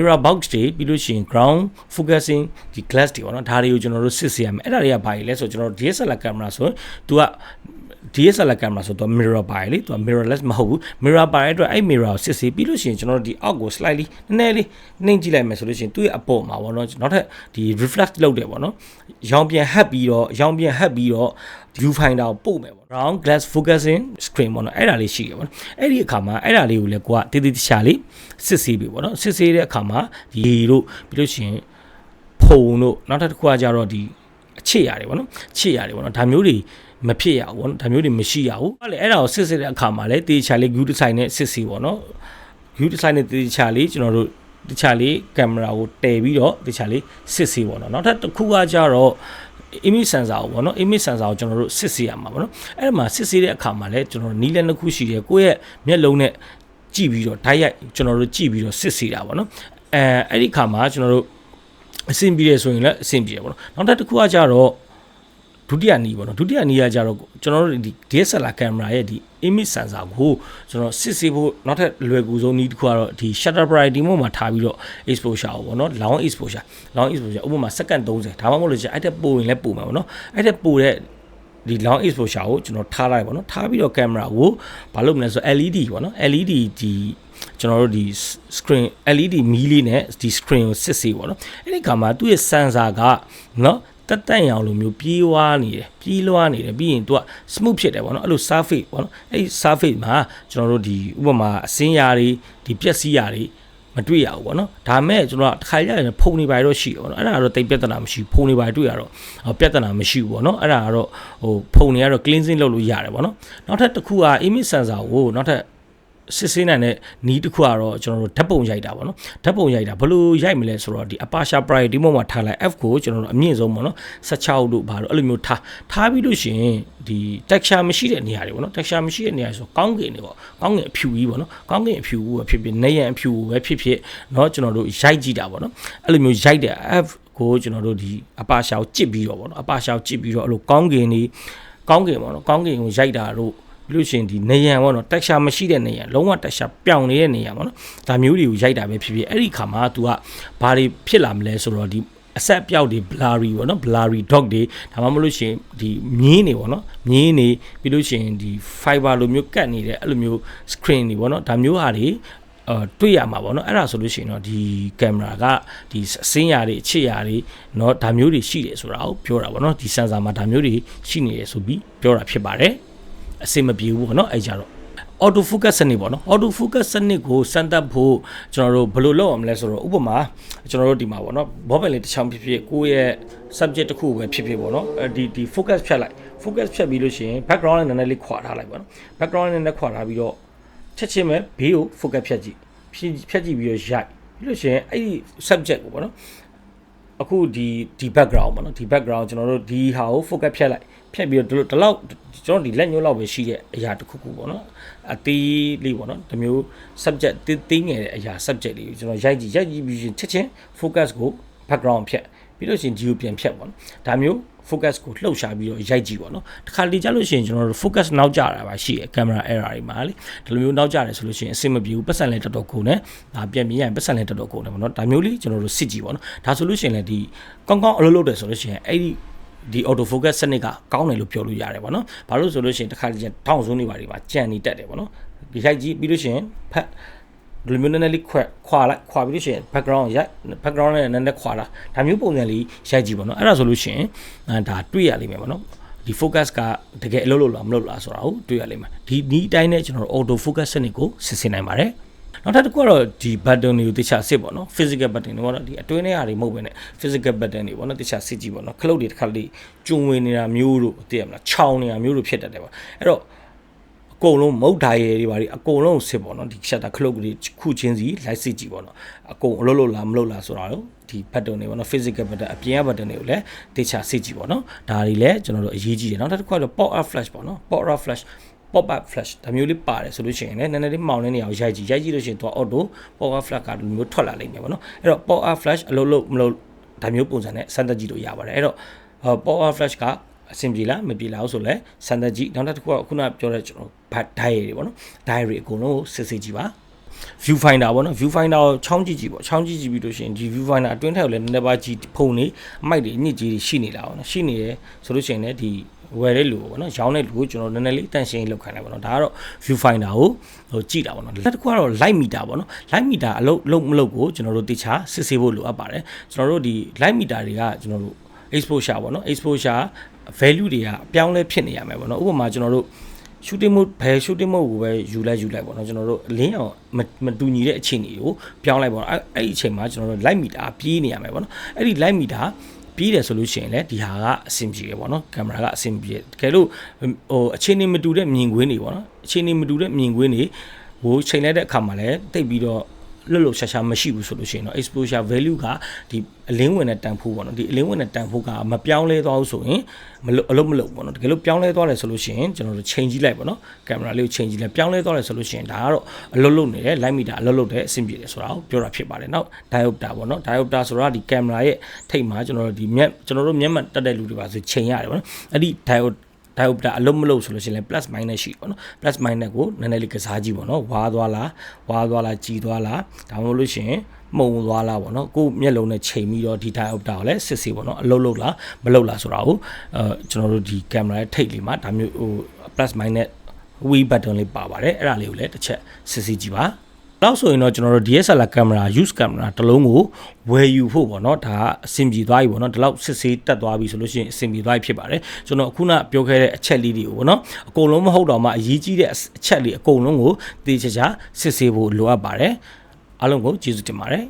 mirror box တွေပြီးလို့ရှိရင် ground focusing ဒီ glass တွေပေါ့နော်ဒါတွေကိုကျွန်တော်တို့စစ်ဆေးရမယ်အဲ့ဒါတွေကဘာကြီးလဲဆိုတော့ကျွန်တော်တို့ DSLR camera ဆိုရင် तू က DSLR camera ဆိုတော့ mirror ပါလေသူက mirrorless မဟုတ်ဘူး mirror ပါတဲ့အတွက်အဲ့ mirror ကိုစစ်ဆေးပြီးလို့ရှိရင်ကျွန်တော်တို့ဒီအောက်ကို slightly နည်းနည်းလေးနှိမ့်ကြည့်လိုက်မယ်ဆိုလို့ရှိရင်သူ့ရဲ့အပေါ်မှာပေါ့နော်နောက်ထပ်ဒီ reflect လုပ်တယ်ပေါ့နော်ရောင်ပြန်ဟပ်ပြီးတော့ရောင်ပြန်ဟပ်ပြီးတော့ viewfinder ကိုပို့မယ်ပေါ့ round glass focusing screen ပေါ့နော်အဲ့ဒါလေးရှိရပေါ့နော်အဲ့ဒီအခါမှာအဲ့ဒါလေးကိုလည်းကိုကတည်တည်တခြားလေးစစ်ဆေးပြီပေါ့နော်စစ်ဆေးတဲ့အခါမှာဒီတို့ပြီးလို့ရှိရင်ဖုံတို့နောက်ထပ်တစ်ခုကကြတော့ဒီအခြေရတယ်ပေါ့နော်အခြေရတယ်ပေါ့နော်ဒါမျိုးတွေ မဖြစ်ရဘူးပေါ့နော်ဒါမျိုးတွေမရှိရဘူးဟုတ်လေအဲ့ဒါကိုစစ်ဆေးတဲ့အခါမှာလည်းတေချာလေး view design နဲ့စစ်ဆေးပေါ့နော် view design နဲ့တေချာလေးကျွန်တော်တို့တခြားလေးကင်မရာကိုတည်ပြီးတော့တခြားလေးစစ်ဆေးပေါ့နော်နောက်ထပ်တစ်ခုကကြတော့ image sensor ကိုပေါ့နော် image sensor ကိုကျွန်တော်တို့စစ်ဆေးရမှာပေါ့နော်အဲ့ဒါမှာစစ်ဆေးတဲ့အခါမှာလည်းကျွန်တော်တို့နီးလန်းတစ်ခုရှိတယ်ကိုယ့်ရဲ့မျက်လုံးနဲ့ကြည့်ပြီးတော့ဓာတ်ရိုက်ကျွန်တော်တို့ကြည့်ပြီးတော့စစ်ဆေးတာပေါ့နော်အဲအဲ့ဒီအခါမှာကျွန်တော်တို့အဆင်ပြေရဆိုရင်လည်းအဆင်ပြေရပေါ့နော်နောက်ထပ်တစ်ခုကကြတော့ ဒုတိယနီးပေါ့နော်ဒုတိယနီးကကြတော့ကျွန်တော်တို့ဒီ DSLR camera ရဲ့ဒီ image sensor ကိုကျွန်တော်စစ်ဆေးဖို့နောက်ထပ်လွယ်ကူဆုံးနည်းတစ်ခုကတော့ဒီ shutter priority mode မှာထားပြီးတော့ exposure ကိုပေါ့နော် long exposure long exposure ဥပမာစက္ကန့်30ဒါမှမဟုတ်လို့ရှိရင်အဲ့တက်ပိုရင်လည်းပိုမယ်ပေါ့နော်အဲ့တက်ပိုတဲ့ဒီ long exposure ကိုကျွန်တော်ထားလိုက်ပါတော့ထားပြီးတော့ camera ကိုဘာလုပ်မလဲဆို LED ပေါ့နော် LED ဒီကျွန်တော်တို့ဒီ screen LED မီးလေးနဲ့ဒီ screen ကိုစစ်ဆေးပေါ့နော်အဲ့ဒီကမှာသူ့ရဲ့ sensor ကနော် တက်တန့်ရအောင်လိုမျိုးပြေးဝါးနေတယ်ပြေးလွှားနေတယ်ပြီးရင်သူက smooth ဖြစ်တယ်ပေါ့နော်အဲ့လို surface ပေါ့နော်အဲ့ဒီ surface မှာကျွန်တော်တို့ဒီဥပမာအစင်းရာတွေဒီပျက်စီးရာတွေမတွေ့ရဘူးပေါ့နော်ဒါမဲ့ကျွန်တော်ကတစ်ခါကြရင်ဖုန်နေပါတော့ရှိတယ်ပေါ့နော်အဲ့ဒါကတော့တိတ်ပြဿနာမရှိဖုန်နေပါတွေ့ရတော့ပြဿနာမရှိဘူးပေါ့နော်အဲ့ဒါကတော့ဟိုဖုန်နေကတော့ cleansing လုပ်လို့ရတယ်ပေါ့နော်နောက်ထပ်တစ်ခုက image sensor ကိုနောက်ထပ် စစ်ဆေးနိုင်တဲ့နီးတစ်ခုကတော့ကျွန်တော်တို့ဓာတ်ပုံရိုက်တာပေါ့နော်ဓာတ်ပုံရိုက်တာဘယ်လိုရိုက်မလဲဆိုတော့ဒီ aperture priority mode မှာထားလိုက် f ကိုကျွန်တော်တို့အမြင့်ဆုံးပေါ့နော်16တို့ဘာလို့အဲ့လိုမျိုးထားထားပြီးလို့ရှိရင်ဒီ texture မရှိတဲ့နေရာတွေပေါ့နော် texture မရှိတဲ့နေရာဆိုကောင်းကင်တွေပေါ့ကောင်းကင်အဖြူကြီးပေါ့နော်ကောင်းကင်အဖြူပဲဖြစ်ဖြစ်နေရန်အဖြူပဲဖြစ်ဖြစ်เนาะကျွန်တော်တို့ရိုက်ကြည့်တာပေါ့နော်အဲ့လိုမျိုးရိုက်တဲ့ f ကိုကျွန်တော်တို့ဒီအပါရှာကိုကြစ်ပြီးတော့ပေါ့နော်အပါရှာကိုကြစ်ပြီးတော့အဲ့လိုကောင်းကင်တွေကောင်းကင်ပေါ့နော်ကောင်းကင်ကိုရိုက်တာတို့ ပြီးလို့ရှိရင်ဒီနေရန်ပေါ့နော်တက်ရှာမရှိတဲ့နေရန်လုံးဝတက်ရှာပြောင်နေတဲ့နေရန်ပေါ့နော်ဒါမျိုးတွေကိုရိုက်တာပဲဖြစ်ဖြစ်အဲ့ဒီခါမှာ तू ကဘာတွေဖြစ်လာမလဲဆိုတော့ဒီအဆက်ပြောက်တွေ blurry ပေါ့နော် blurry dog တွေဒါမှမဟုတ်လို့ရှိရင်ဒီမြင်းနေပေါ့နော်မြင်းနေပြီးလို့ရှိရင်ဒီ fiber လိုမျိုးကတ်နေတဲ့အဲ့လိုမျိုး screen တွေပေါ့နော်ဒါမျိုးဟာတွေအာတွေ့ရမှာပေါ့နော်အဲ့ဒါဆိုလို့ရှိရင်တော့ဒီကင်မရာကဒီအစင်းရာတွေအခြေရာတွေเนาะဒါမျိုးတွေရှိတယ်ဆိုတာကိုပြောတာပေါ့နော်ဒီ sensor မှာဒါမျိုးတွေရှိနေတယ်ဆိုပြီးပြောတာဖြစ်ပါတယ် အစင်မပြေဘူးပေါ့နော်အဲ့ကြတော့ auto focus စနစ်ပေါ့နော် auto focus စနစ်ကိုစမ်းသပ်ဖို့ကျွန်တော်တို့ဘယ်လိုလုပ်အောင်လဲဆိုတော့ဥပမာကျွန်တော်တို့ဒီမှာပေါ့နော်ဘောပင်လေးတစ်ချောင်းဖြစ်ဖြစ်ကိုယ့်ရဲ့ subject တစ်ခုပဲဖြစ်ဖြစ်ပေါ့နော်အဲဒီဒီ focus ဖြတ်လိုက် focus ဖြတ်ပြီးလို့ရှိရင် background နဲ့နည်းနည်းလေးခွာထားလိုက်ပေါ့နော် background နဲ့နည်းနည်းခွာထားပြီးတော့ချက်ချင်းပဲဘေးကို focus ဖြတ်ကြည့်ဖြတ်ကြည့်ပြီးတော့ရိုက်ပြီးလို့ရှိရင်အဲ့ဒီ subject ကိုပေါ့နော်အခုဒီဒီ background ပေါ့နော်ဒီ background ကျွန်တော်တို့ဒီဟာကို focus ဖြတ်လိုက် ဖြတ်ပြီးတော့ဒီလောက်ကျွန်တော်ဒီလက်ညှိုးလောက်ပဲရှိတဲ့အရာတစ်ခုခုပေါ့နော်အသေးလေးပေါ့နော်ဒီမျိုး subject သေးငယ်တဲ့အရာ subject လေးကိုကျွန်တော်ရိုက်ကြည့်ရိုက်ကြည့်ပြီးချက်ချင်း focus ကို background ဖြတ်ပြီးလို့ရှိရင်ဒီကိုပြန်ဖြတ်ပေါ့နော်ဒါမျိုး focus ကိုလှုပ်ရှားပြီးတော့ရိုက်ကြည့်ပေါ့နော်တခါလေကြာလို့ရှိရင်ကျွန်တော်တို့ focus နောက်ကျတာပါရှိရ camera error တွေမှာလေဒီလိုမျိုးနောက်ကျတယ်ဆိုလို့ရှိရင်အဆင်မပြေဘူးပတ်စံလဲတော်တော်ကုန်တယ်ဒါပြန်ပြရင်ပတ်စံလဲတော်တော်ကုန်တယ်ပေါ့နော်ဒါမျိုးလေးကျွန်တော်တို့စစ်ကြည့်ပေါ့နော်ဒါဆိုလို့ရှိရင်လည်းဒီကောင်းကောင်းအလုပ်လုပ်တယ်ဆိုလို့ရှိရင်အဲ့ဒီ ဒီ auto focus စနစ်ကကောင်းတယ်လို့ပြောလို့ရတယ်ပေါ့နော်ဘာလို့ဆိုလို့ရှိရင်တခါလေကြာထောင်စုံးတွေပါတွေမှာကြံနေတက်တယ်ပေါ့နော်ဒီရိုက်ကြည့်ပြီးလို့ရှိရင်ဖတ်ဒီလိုမျိုးနည်းနည်းလေးခွဲခွာလိုက်ခွာပြီးလို့ရှိရင် background ရိုက် background နဲ့နည်းနည်းခွာလာဒါမျိုးပုံစံလေးရိုက်ကြည့်ပေါ့နော်အဲ့ဒါဆိုလို့ရှိရင်ဒါတွေ့ရလိမ့်မယ်ပေါ့နော်ဒီ focus ကတကယ်အလုပ်လုပ်လားမလုပ်လားဆိုတာကိုတွေ့ရလိမ့်မယ်ဒီဒီအတိုင်းနဲ့ကျွန်တော်တို့ auto focus စနစ်ကိုစစ်ဆေးနိုင်ပါတယ် နောက်ထပ်တစ်ခုကတော့ဒီ button တွေကိုတခြားစစ်ပေါ့နော် physical button တွေပေါ့နော်ဒီအတွင်းထဲဟာတွေမဟုတ်ဘဲနဲ့ physical button တွေပေါ့နော်တခြားစစ်ကြည့်ပေါ့နော်ခလုတ်တွေတစ်ခါလေးကျုံဝင်နေတာမျိုးတို့သိရမလားခြောင်နေတာမျိုးတို့ဖြစ်တတ်တယ်ပေါ့အဲ့တော့အကုန်လုံးမုတ်ဓာရဲတွေပါဒီအကုန်လုံးစစ်ပေါ့နော်ဒီ shutter ခလုတ်တွေခုချင်းစီလိုက်စစ်ကြည့်ပေါ့နော်အကုန်အလုပ်လုပ်လားမလုပ်လားဆိုတာတော့ဒီ button တွေပေါ့နော် physical button အပြင်က button တွေကိုလည်းတေချာစစ်ကြည့်ပေါ့နော်ဒါတွေလည်းကျွန်တော်တို့အရေးကြီးတယ်နောက်တစ်ခုကတော့ pop up flash ပေါ့နော် pop up flash pop up flash ဒါမျိုးလေးပါတယ်ဆိုလို့ရှိရင်လည်းနည်းနည်းလေးမောင်တဲ့နေရာကိုရိုက်ကြည့်ရိုက်ကြည့်လို့ရှိရင်သူက auto pop up flash ကဒီမျိုးထွက်လာလိမ့်မယ်ပေါ့နော်အဲ့တော့ pop up flash အလုပ်လုပ်မလုပ်ဒါမျိုးပုံစံနဲ့စမ်းသပ်ကြည့်လို့ရပါတယ်အဲ့တော့ pop up flash ကအဆင်ပြေလားမပြေလားဆိုလဲစမ်းသပ်ကြည့်နောက်တစ်ခုကခုနပြောတဲ့ကျွန်တော်ဘတ် diary တွေပေါ့နော် diary အကုန်လုံးကိုစစ်စစ်ကြည့်ပါ view finder ပေါ့နော် view finder ကိုချောင်းကြည့်ကြည့်ပေါ့ချောင်းကြည့်ကြည့်ပြီးလို့ရှိရင်ဒီ view finder အတွင်းထက်ကိုလည်းနည်းနည်းပါးကြည့်ဖုံနေအမိုက်တွေအညစ်ကြီးတွေရှိနေတာပေါ့နော်ရှိနေတယ်ဆိုလို့ရှိရင်လည်းဒီ ဝယ်တဲ့လူပေါ့နော်ရောင်းတဲ့လူကိုကျွန်တော်နည်းနည်းလေးတန့်ရှင်းလောက်ခံတယ်ပေါ့နော်ဒါကတော့ view finder ကိုဟိုကြည့်တာပေါ့နော်လက်တစ်ခုကတော့ light meter ပေါ့နော် light meter အလုပ်လုပ်မလုပ်ကိုကျွန်တော်တို့တခြားစစ်ဆေးဖို့လိုအပ်ပါတယ်ကျွန်တော်တို့ဒီ light meter တွေကကျွန်တော်တို့ exposure ပေါ့နော် exposure value တွေကအပြောင်းလဲဖြစ်နေရမယ်ပေါ့နော်ဥပမာကျွန်တော်တို့ shooting mode ဘယ် shooting mode ကိုပဲယူလိုက်ယူလိုက်ပေါ့နော်ကျွန်တော်တို့အလင်းအောင်မမတူညီတဲ့အခြေအနေကိုပြောင်းလိုက်ပေါ့နော်အဲ့အဲ့ဒီအချိန်မှာကျွန်တော်တို့ light meter ပြေးနေရမယ်ပေါ့နော်အဲ့ဒီ light meter ပြေးတယ်ဆိုလို့ရှိရင်လည်းဒီဟာကအဆင်ပြေတယ်ပေါ့နော်ကင်မရာကအဆင်ပြေတယ်တကယ်လို့ဟိုအခြေအနေမတူတဲ့မြင်ကွင်းတွေပေါ့နော်အခြေအနေမတူတဲ့မြင်ကွင်းတွေဟိုချိန်လိုက်တဲ့အခါမှာလည်းတိတ်ပြီးတော့ လွတ်လွတ်ရှာရှာမရှိဘူးဆိုလို့ရှိရင်တော့ exposure value ကဒီအလင်းဝင်တဲ့တန်ဖိုးပေါ့နော်ဒီအလင်းဝင်တဲ့တန်ဖိုးကမပြောင်းလဲသွားဘူးဆိုရင်မလို့အလုပ်မလုပ်ပေါ့နော်တကယ်လို့ပြောင်းလဲသွားတယ်ဆိုလို့ရှိရင်ကျွန်တော်တို့ချိန်ကြည့်လိုက်ပေါ့နော်ကင်မရာလေးကိုချိန်ကြည့်လိုက်ပြောင်းလဲသွားတယ်ဆိုလို့ရှိရင်ဒါကတော့အလုပ်လုပ်နေတဲ့ light meter အလုပ်လုပ်တဲ့အဆင့်ပြေတယ်ဆိုတာကိုပြောတာဖြစ်ပါတယ်နောက် diopter ပေါ့နော် diopter ဆိုတာဒီကင်မရာရဲ့ထိပ်မှာကျွန်တော်တို့ဒီမျက်ကျွန်တော်တို့မျက်မှန်တက်တဲ့လူတွေပါဆိုချိန်ရတယ်ပေါ့နော်အဲ့ဒီ diode diopter အလုံးမလို့ဆိုလို့ရှိရင်လည်း plus minus ရှိပေါ့နော် plus minus ကိုနည်းနည်းလေးကစားကြည့်ပေါ့နော်ဝါသွားလားဝါသွားလားကြည်သွားလားဒါမှမဟုတ်လို့ရှိရင်မှုံသွားလားပေါ့နော်ကိုယ့်မျက်လုံးနဲ့ချိန်ပြီးတော့ဒီ diopter ကိုလည်းစစ်ဆေးပေါ့နော်အလုံးလုံးလားမလုံးလားဆိုတာကိုအဲကျွန်တော်တို့ဒီ camera ရဲ့ထိပ်လေးမှာဒါမျိုးဟို plus minus wheel button လေးပါပါတယ်အဲ့ဒါလေးကိုလည်းတစ်ချက်စစ်ဆေးကြည့်ပါ နောက်ဆိုရင်တော့ကျွန်တော်တို့ DSLR camera use camera တစ်လုံးကိုဝယ်ယူဖို့ပေါ့နော်ဒါကအဆင်ပြေသွားပြီပေါ့နော်ဒီလောက်စစ်ဆေးတက်သွားပြီဆိုလို့ရှိရင်အဆင်ပြေသွားပြီဖြစ်ပါတယ်ကျွန်တော်အခုနပြောခဲ့တဲ့အချက်လေးတွေကိုပေါ့နော်အကုန်လုံးမဟုတ်တော့မှအရေးကြီးတဲ့အချက်လေးအကုန်လုံးကိုသေချာချာစစ်ဆေးဖို့လိုအပ်ပါတယ်အားလုံးကိုကျေးဇူးတင်ပါတယ်